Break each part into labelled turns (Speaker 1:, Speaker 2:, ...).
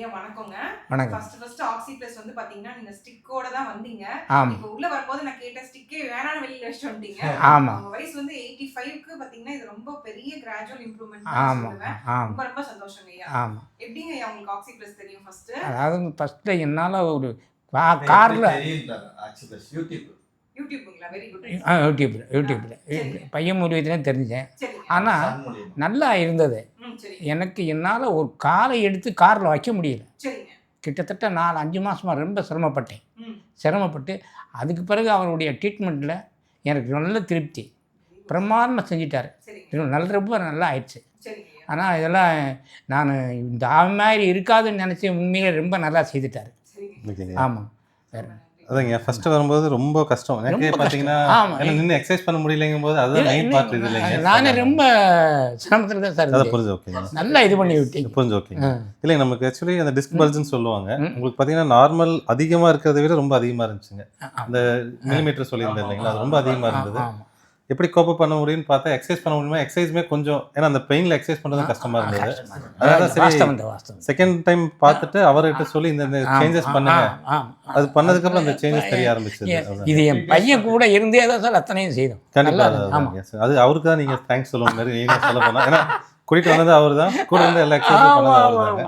Speaker 1: ஐயா வணக்கங்க.
Speaker 2: வணக்கம்.
Speaker 1: ஃபர்ஸ்ட் ஃபர்ஸ்ட் ஆக்சி பிளஸ் வந்து பாத்தீங்கன்னா நீங்க ஸ்டிக்கோட தான் வந்தீங்க.
Speaker 2: ஆமாம்
Speaker 1: இப்போ உள்ள வரும்போது நான் கேட்ட ஸ்டிக்கே வேணாம்னு வெளியில வச்சுட்டு வந்துட்டீங்க.
Speaker 2: ஆமாம்
Speaker 1: உங்க வயசு வந்து 85 க்கு பாத்தீங்கன்னா இது ரொம்ப பெரிய கிராஜுவல் சொல்லுவேன்.
Speaker 2: ஆமாம்
Speaker 1: ரொம்ப ரொம்ப சந்தோஷங்க ஐயா.
Speaker 2: ஆமாம்
Speaker 1: எப்படிங்க ஐயா உங்களுக்கு ஆக்சி பிளஸ் தெரியும் ஃபர்ஸ்ட்
Speaker 2: அதாவது ஃபஸ்ட்டு என்னால் ஒரு காரில்
Speaker 1: குட்
Speaker 2: யூடியூப்பில் யூடியூப்பில் பையன் மூலியத்தில் தெரிஞ்சேன். ஆனால் நல்லா இருந்தது. எனக்கு என்னால் ஒரு காரை எடுத்து காரில் வைக்க முடியல.
Speaker 1: சரிங்க.
Speaker 2: கிட்டத்தட்ட நாலு அஞ்சு மாதமாக ரொம்ப சிரமப்பட்டேன்.
Speaker 1: ம்.
Speaker 2: சிரமப்பட்டு அதுக்கு பிறகு அவருடைய ட்ரீட்மெண்ட்டில் எனக்கு நல்ல திருப்தி. பிரமாதமாக செஞ்சிட்டார். நல்ல ரொம்ப நல்லா ஆயிடுச்சு. ஆனால் இதெல்லாம் நான் இந்த மாதிரி இருக்காதுன்னு நினச்சி உண்மையிலே ரொம்ப நல்லா செய்துட்டார். ஆமாம் வேறு
Speaker 3: அதாங்க ஃபர்ஸ்ட் வரும்போது ரொம்ப கஷ்டம். எனக்கு பார்த்தீங்கன்னா. ஏன்னா நின்று எக்ஸசைஸ் பண்ண முடியலைங்கும் போது அதுதான் மெயின் பார்ட் இது இல்லைங்க.
Speaker 2: நானே ரொம்ப சிரமத்தில் தான் சார்
Speaker 3: அதை. புரிஞ்சு ஓகேங்க.
Speaker 2: நல்லா இது பண்ணி விட்டீங்க.
Speaker 3: புரிஞ்சு ஓகேங்க. இல்லைங்க நமக்கு ஆக்சுவலி அந்த டிஸ்க் பல்ஜ்னு சொல்லுவாங்க. உங்களுக்கு பார்த்தீங்கன்னா நார்மல் அதிகமாக இருக்கிறத விட ரொம்ப அதிகமாக இருந்துச்சுங்க. அந்த மில்லிமீட்டர் சொல்லியிருந்தேன் இல்லைங்களா? அது ரொம்ப அதிகமாக இருந்தது. எப்படி கோப்ப பண்ண முடியும்னு பார்த்தா எக்ஸசைஸ் பண்ண முடியுமா? எக்ஸசைஸுமே கொஞ்சம் ஏன்னா அந்த பெயினில் எக்ஸசைஸ் பண்ணுறது கஷ்டமாக இருந்தது. அதான் சரி. செகண்ட் டைம் பார்த்துட்டு அவர்கிட்ட சொல்லி இந்த சேஞ்சஸ் பண்ணுங்க. அது பண்ணதுக்கப்புறம் அந்த சேஞ்சஸ் தெரிய ஆரம்பிச்சது.
Speaker 2: இது என் பையன் கூட இருந்தே தான் சார் அத்தனையும் செய்தோம்.
Speaker 3: கண்டிப்பா
Speaker 2: நல்லா
Speaker 3: அது- அவருக்கு தான் நீங்க தேங்க்ஸ் சொல்லுங்க மாதிரி நீங்க சொல்ல போனா. ஏன்னா கூட்டிட்டு வந்தது அவர் தான். கூட இருந்து எல்லா எக்ஸசைஸ் பண்ணது அவர் தாங்க.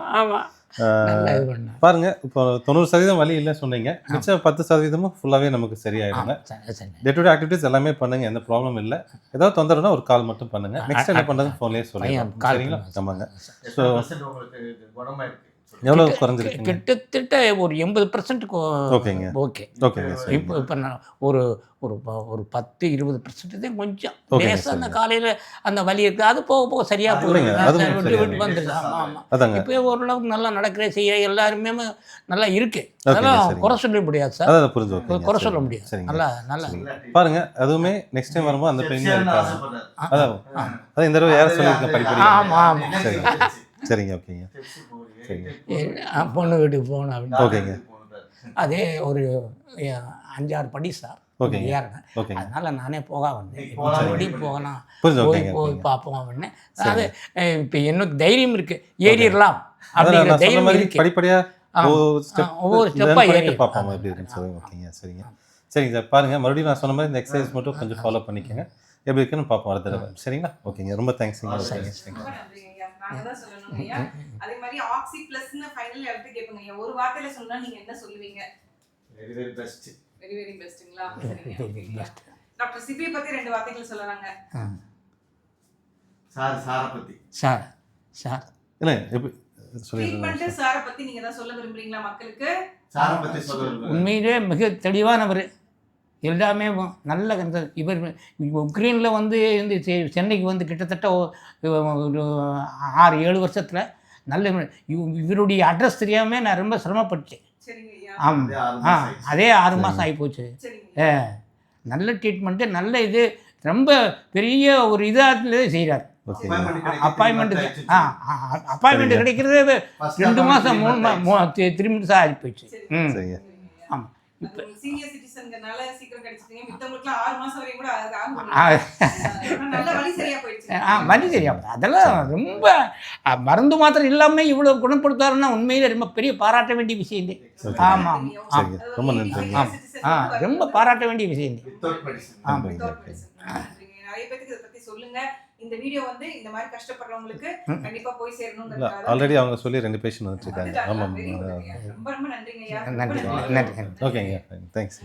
Speaker 3: பாருங்க இப்போ தொண்ணூறு சதவீதம் வலி இல்லை சொன்னீங்க. மிச்சம் பத்து சதவீதமும் ஃபுல்லாவே நமக்கு சரியாயிடுங்க.
Speaker 2: சரி சரி.
Speaker 3: டே டு டே ஆக்டிவிட்டிஸ் எல்லாமே பண்ணுங்க எந்த ப்ராப்ளம் இல்லை. ஏதாவது தொந்தரவுனா ஒரு கால் மட்டும் பண்ணுங்க. நெக்ஸ்ட் என்ன பண்றது ஃபோன்லயே சொல்லுங்க சரிங்களா? ஆமாங்க.
Speaker 4: ஸோ
Speaker 3: ஸோ எவ்வளவு குறைஞ்சிருக்குங்க?
Speaker 2: கிட்டத்தட்ட ஒரு எண்பது பர்சன்ட்
Speaker 3: ஓகேங்க.
Speaker 2: ஓகே.
Speaker 3: ஓகேங்க சரி
Speaker 2: இப்போ இப்போ நான் ஒரு ஒரு ஒரு பத்து இருபது பர்சன்ட் தான் கொஞ்சம். லேசாக அந்த. காலையில் அந்த வலி இருக்குது அது போக போக சரியாக போகுது. விட்டு விட்டு வந்துடுது ஆமாம் ஆமாம்
Speaker 3: அதாங்க.
Speaker 2: இப்போ ஓரளவுக்கு நல்லா நடக்கிற செய்ய எல்லாருமே நல்லா இருக்கு.
Speaker 3: ஓகேங்க,
Speaker 2: அதெல்லாம். குறை சொல்ல முடியாது சார்.
Speaker 3: புரிஞ்சு
Speaker 2: குறை சொல்ல. முடியாது.
Speaker 3: சரிங்க.
Speaker 2: நல்லா நல்லா.
Speaker 3: பாருங்க அதுவுமே நெக்ஸ்ட் டைம் வரும்போது அந்த பெயின் இருக்காது அதான். அதான் இந்த தடவை யார சொல்லியிருக்கேன் படிப்படி
Speaker 2: ஆமாம் ஆமாம்
Speaker 3: சரிங்க ஓகேங்க.
Speaker 2: பொண்ணு வீட்டுக்கு போகணும் அப்படின்னு.
Speaker 3: ஓகேங்க.
Speaker 2: அதே ஒரு அஞ்சாறு படி சார். அதனால நானே போக வந்தேன். போகலாம் போய் போய். பார்ப்போம் அப்படின்னு. அது இப்போ எனக்கு தைரியம் இருக்கு? ஏறிடலாம் அப்படிங்கிற தைரியம் இருக்கு.
Speaker 3: படிப்படியா. ஒவ்வொரு பண்ணிட்டு
Speaker 2: ஏறி-
Speaker 3: பார்ப்போம். எப்படி இருக்குன்னு சொல்லுங்க. ஓகேங்க சரிங்க. சரிங்க சார் பாருங்க மறுபடியும் நான் சொன்ன மாதிரி இந்த எக்ஸசைஸ் மட்டும் கொஞ்சம் ஃபாலோ பண்ணிக்கோங்க. எப்படி இருக்குன்னு பார்ப்போம் அடுத்த தடவை. சரிங்களா? ஓகேங்க ரொம்ப தேங்க்ஸுங்க
Speaker 1: நாங்க தான் சொல்லணும் ஐயா அதே மாதிரி ஆக்சி பிளஸ்னு ஃபைனல் எடுத்து கேட்போங்க. ஐயா ஒரு வார்த்தையில சொன்னா நீங்க என்ன சொல்லுவீங்க?
Speaker 4: Very very best
Speaker 1: very very பெஸ்ட்டுங்களா சரிங்க. டாக்டர் சிபியை பத்தி ரெண்டு வார்த்தைகள் சொல்லறாங்க
Speaker 2: ஆ.
Speaker 4: சார் சாரை பத்தி.
Speaker 2: Sir sir.
Speaker 3: இல்லை எப்படி? சொல்லிடுறேன்
Speaker 1: ட்ரீட்மெண்ட் சார. பத்தி நீங்க தான் சொல்ல விரும்புறீங்களா மக்களுக்கு?
Speaker 4: சாரை பத்தி சொல்ல.
Speaker 2: உண்மையிலே மிக தெளிவானவர். எல்லாமே நல்ல இந்த இவர் உக்ரைனில் வந்து இந்த செ- சென்னைக்கு வந்து கிட்டத்தட்ட ஒரு ஆறு ஏழு வருஷத்தில் நல்ல இவ- இவருடைய அட்ரஸ் தெரியாமல் நான் ரொம்ப சிரமப்பட்டேன் ஆமாம்
Speaker 4: ஆறு
Speaker 2: ஆ
Speaker 4: மாசம் ஆயிடுச்சு.
Speaker 2: அதே ஆறு மாதம் ஆகிப்போச்சு
Speaker 1: சரிங்க
Speaker 2: ஏ நல்ல ட்ரீட்மெண்ட்டு நல்ல இது ரொம்ப பெரிய ஒரு இதாக செய்கிறார்
Speaker 4: மட்டும்
Speaker 2: ஆ. அப்பாயின்மெண்ட். கிடைக்கிறது ரெண்டு மாதம் மூணு மா
Speaker 4: ஆயிடுச்சு.
Speaker 2: மூ திரும்பி தான் ஆகி போச்சு ம்.
Speaker 3: சரிங்க.
Speaker 2: ஆமாம்
Speaker 1: சீனியர் சிட்டிசன்கனால சீக்கிரம் கிடைச்சிட்டீங்க. மித்தவங்களுக்குலாம் ஆறு மாசம் வரையும் கூட அது ஆகும்
Speaker 2: ஆ.
Speaker 1: ஆனா நல்ல வழி சரியா போயிடுச்சு.
Speaker 2: ஆ வலி அதெல்லாம் ரொம்ப மருந்து மாத்திரம் இல்லாமல் இவ்வளோ குணப்படுத்தாருன்னா உண்மையிலே ரொம்ப பெரிய பாராட்ட வேண்டிய விஷயம். ஆமாம்
Speaker 3: சரிங்க. ரொம்ப.
Speaker 2: ஆமாம் ஆ ரொம்ப பாராட்ட வேண்டிய விஷயம். ஆமாம்.
Speaker 1: நிறைய பேருக்கு இதை பத்தி சொல்லுங்க. இந்த வீடியோ வந்து இந்த மாதிரி கஷ்டப்படுறவங்களுக்கு கண்டிப்பா போய் சேரணுங்கிறதுக்காக
Speaker 3: ஆல்ரெடி அவங்க சொல்லி ரெண்டு பேஷண்ட் வந்துட்டு இருக்காங்க? ஆமாம்.
Speaker 1: ரொம்ப ரொம்ப நன்றிங்க ஐயா
Speaker 2: நன்றி. நன்றி நன்றி.
Speaker 3: ஓகேங்க தேங்க்ஸ்